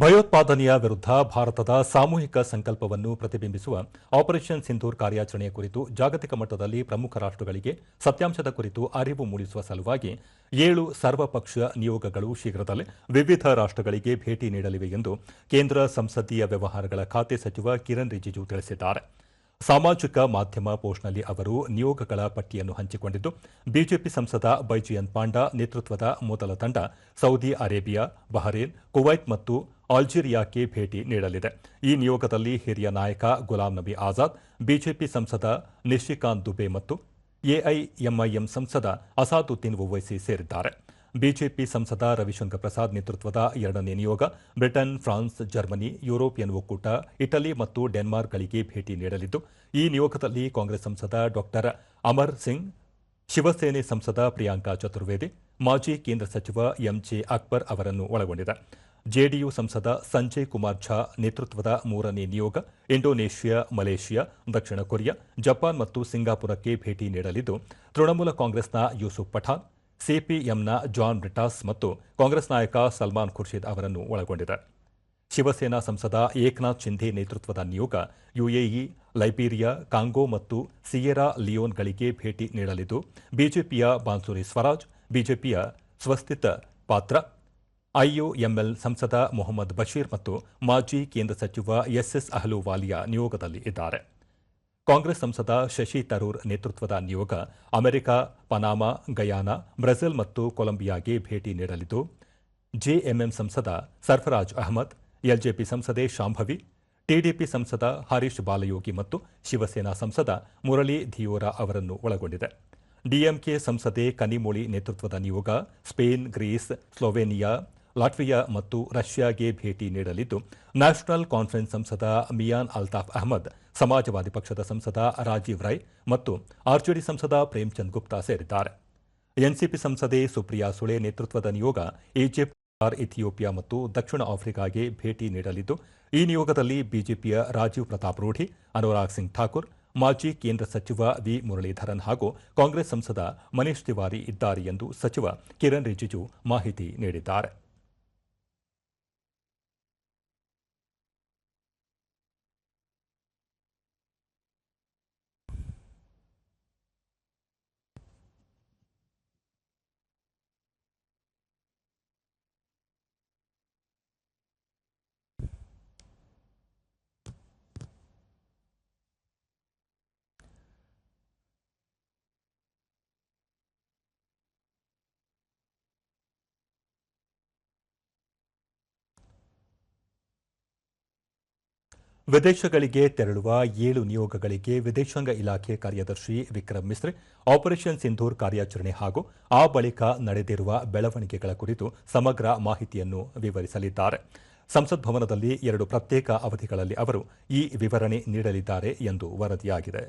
ಭಯೋತ್ಪಾದನೆಯ ವಿರುದ್ಧ ಭಾರತದ ಸಾಮೂಹಿಕ ಸಂಕಲ್ಪವನ್ನು ಪ್ರತಿಬಿಂಬಿಸುವ ಆಪರೇಷನ್ ಸಿಂಧೂರ್ ಕಾರ್ಯಾಚರಣೆಯ ಕುರಿತು ಜಾಗತಿಕ ಮಟ್ಟದಲ್ಲಿ ಪ್ರಮುಖ ರಾಷ್ಟ್ರಗಳಿಗೆ ಸತ್ಯಾಂಶದ ಕುರಿತು ಅರಿವು ಮೂಡಿಸುವ ಸಲುವಾಗಿ ಏಳು ಸರ್ವಪಕ್ಷ ನಿಯೋಗಗಳು ಶೀಘ್ರದಲ್ಲೇ ವಿವಿಧ ರಾಷ್ಟ್ರಗಳಿಗೆ ಭೇಟಿ ನೀಡಲಿವೆ ಎಂದು ಕೇಂದ್ರ ಸಂಸದೀಯ ವ್ಯವಹಾರಗಳ ಖಾತೆ ಸಚಿವ ಕಿರಣ್ ರಿಜಿಜು ತಿಳಿಸಿದ್ದಾರೆ. ಸಾಮಾಜಿಕ ಮಾಧ್ಯಮ ಪೋಸ್ಟ್ನಲ್ಲಿ ಅವರು ನಿಯೋಗಗಳ ಪಟ್ಟಿಯನ್ನು ಹಂಚಿಕೊಂಡಿದ್ದು, ಬಿಜೆಪಿ ಸಂಸದ ಬೈಜಯಂತ್ ಪಾಂಡಾ ನೇತೃತ್ವದ ಮೊದಲ ತಂಡ ಸೌದಿ ಅರೇಬಿಯಾ, ಬಹರೇನ್, ಕುವೈತ್ ಮತ್ತು ಆಲ್ಜೀರಿಯಾಕ್ಕೆ ಭೇಟಿ ನೀಡಲಿದೆ. ಈ ನಿಯೋಗದಲ್ಲಿ ಹಿರಿಯ ನಾಯಕ ಗುಲಾಂ ನಬಿ ಆಜಾದ್, ಬಿಜೆಪಿ ಸಂಸದ ನಿಶಿಕಾಂತ್ ದುಬೆ ಮತ್ತು ಎಐಎಂಐಎಂ ಸಂಸದ ಅಸಾದುದ್ದೀನ್ ಒವೈಸಿ ಸೇರಿದ್ದಾರೆ. ಬಿಜೆಪಿ ಸಂಸದ ರವಿಶಂಕರ್ ಪ್ರಸಾದ್ ನೇತೃತ್ವದ ಎರಡನೇ ನಿಯೋಗ ಬ್ರಿಟನ್, ಫ್ರಾನ್ಸ್, ಜರ್ಮನಿ, ಯುರೋಪಿಯನ್ ಒಕ್ಕೂಟ, ಇಟಲಿ ಮತ್ತು ಡೆನ್ಮಾರ್ಕ್ಗಳಿಗೆ ಭೇಟಿ ನೀಡಲಿದ್ದು, ಈ ನಿಯೋಗದಲ್ಲಿ ಕಾಂಗ್ರೆಸ್ ಸಂಸದ ಡಾಕ್ಟರ್ ಅಮರ್ ಸಿಂಗ್, ಶಿವಸೇನೆ ಸಂಸದ ಪ್ರಿಯಾಂಕಾ ಚತುರ್ವೇದಿ, ಮಾಜಿ ಕೇಂದ್ರ ಸಚಿವ ಎಂಜೆ ಅಕ್ಬರ್ ಅವರನ್ನು ಒಳಗೊಂಡಿದೆ. ಜೆಡಿಯು ಸಂಸದ ಸಂಜಯ್ ಕುಮಾರ್ ಝಾ ನೇತೃತ್ವದ ಮೂರನೇ ನಿಯೋಗ, ಇಂಡೋನೇಷ್ಯಾ, ಮಲೇಷ್ಯಾ, ದಕ್ಷಿಣ ಕೊರಿಯಾ, ಜಪಾನ್ ಮತ್ತು ಸಿಂಗಾಪುರಕ್ಕೆ ಭೇಟಿ ನೀಡಲಿದ್ದು, ತೃಣಮೂಲ ಕಾಂಗ್ರೆಸ್ನ ಯೂಸುಫ್ ಪಠಾಣ್ ಸಿಪಿಎಂನ ಜಾನ್ ಬ್ರಿಟಾಸ್ ಮತ್ತು ಕಾಂಗ್ರೆಸ್ ನಾಯಕ ಸಲ್ಮಾನ್ ಖುರ್ಷಿದ್ ಅವರನ್ನು ಒಳಗೊಂಡಿದೆ. ಶಿವಸೇನಾ ಸಂಸದ ಏಕನಾಥ್ ಶಿಂಧೆ ನೇತೃತ್ವದ ನಿಯೋಗ, ಯುಎಇ, ಲೈಬೀರಿಯಾ, ಕಾಂಗೋ ಮತ್ತು ಸಿಯೆರಾ ಲಿಯೋನ್ಗಳಿಗೆ ಭೇಟಿ ನೀಡಲಿದ್ದು, ಬಿಜೆಪಿಯ ಬಾನ್ಸುರಿ ಸ್ವರಾಜ್, ಬಿಜೆಪಿಯ ಸ್ವಸ್ತಿತ್ ಪಾತ್ರ ಐಯುಎಂಎಲ್ ಸಂಸದ ಮೊಹಮ್ಮದ್ ಬಶೀರ್ ಮತ್ತು ಮಾಜಿ ಕೇಂದ್ರ ಸಚಿವ ಎಸ್ಎಸ್ ಅಹಲುವಾಲಿಯಾ ನಿಯೋಗದಲ್ಲಿ ಇದ್ದಾರೆ. ಕಾಂಗ್ರೆಸ್ ಸಂಸದ ಶಶಿ ತರೂರ್ ನೇತೃತ್ವದ ನಿಯೋಗ ಅಮೆರಿಕ, ಪನಾಮಾ, ಗಯಾನಾ, ಬ್ರೆಜಿಲ್ ಮತ್ತು ಕೊಲಂಬಿಯಾಗೆ ಭೇಟಿ ನೀಡಲಿದ್ದು, ಜೆಎಂಎಂ ಸಂಸದ ಸರ್ಫರಾಜ್ ಅಹಮದ್, ಎಲ್ಜೆಪಿ ಸಂಸದೆ ಶಾಂಭವಿ, ಟಿಡಿಪಿ ಸಂಸದ ಹರೀಶ್ ಬಾಲಯೋಗಿ ಮತ್ತು ಶಿವಸೇನಾ ಸಂಸದ ಮುರಳಿ ಧಿಯೋರಾ ಅವರನ್ನು ಒಳಗೊಂಡಿದೆ. ಡಿಎಂಕೆ ಸಂಸದೆ ಕನಿಮೋಳಿ ನೇತೃತ್ವದ ನಿಯೋಗ ಸ್ಪೇನ್, ಗ್ರೀಸ್, ಸ್ಲೋವೇನಿಯಾ ಲಾಟ್ವಿಯಾ ಮತ್ತು ರಷ್ಯಾಗೆ ಭೇಟಿ ನೀಡಲಿದ್ದು, ನ್ಯಾಷನಲ್ ಕಾನ್ಫರೆನ್ಸ್ ಸಂಸದ ಮಿಯಾನ್ ಅಲ್ತಾಫ್ ಅಹಮದ್, ಸಮಾಜವಾದಿ ಪಕ್ಷದ ಸಂಸದ ರಾಜೀವ್ ರೈ ಮತ್ತು ಆರ್ಜೆಡಿ ಸಂಸದ ಪ್ರೇಮ್ಚಂದ್ ಗುಪ್ತಾ ಸೇರಿದ್ದಾರೆ. ಎನ್ಸಿಪಿ ಸಂಸದೆ ಸುಪ್ರಿಯಾ ಸುಳೆ ನೇತೃತ್ವದ ನಿಯೋಗ ಈಜಿಪ್ಟ್ ಇಥಿಯೋಪಿಯಾ ಮತ್ತು ದಕ್ಷಿಣ ಆಫ್ರಿಕಾಗೆ ಭೇಟಿ ನೀಡಲಿದ್ದು, ಈ ನಿಯೋಗದಲ್ಲಿ ಬಿಜೆಪಿಯ ರಾಜೀವ್ ಪ್ರತಾಪ್ ರೂಢಿ, ಅನುರಾಗ್ ಸಿಂಗ್ ಠಾಕೂರ್, ಮಾಜಿ ಕೇಂದ್ರ ಸಚಿವ ವಿ. ಮುರಳೀಧರನ್ ಹಾಗೂ ಕಾಂಗ್ರೆಸ್ ಸಂಸದ ಮನೀಶ್ ತಿವಾರಿ ಇದ್ದಾರೆ ಎಂದು ಸಚಿವ ಕಿರಣ್ ರಿಜಿಜು ಮಾಹಿತಿ ನೀಡಿದ್ದಾರೆ. ವಿದೇಶಗಳಿಗೆ ತೆರಳುವ ಏಳು ನಿಯೋಗಗಳಿಗೆ ವಿದೇಶಾಂಗ ಇಲಾಖೆ ಕಾರ್ಯದರ್ಶಿ ವಿಕ್ರಮ್ ಮಿಸ್ರಿ ಆಪರೇಷನ್ ಸಿಂಧೂರ್ ಕಾರ್ಯಾಚರಣೆ ಹಾಗೂ ಆ ಬಳಿಕ ನಡೆದಿರುವ ಬೆಳವಣಿಗೆಗಳ ಕುರಿತು ಸಮಗ್ರ ಮಾಹಿತಿಯನ್ನು ವಿವರಿಸಲಿದ್ದಾರೆ. ಸಂಸತ್ ಭವನದಲ್ಲಿ ಎರಡು ಪ್ರತ್ಯೇಕ ಅವಧಿಗಳಲ್ಲಿ ಅವರು ಈ ವಿವರಣೆ ನೀಡಲಿದ್ದಾರೆ ಎಂದು ವರದಿಯಾಗಿದೆ.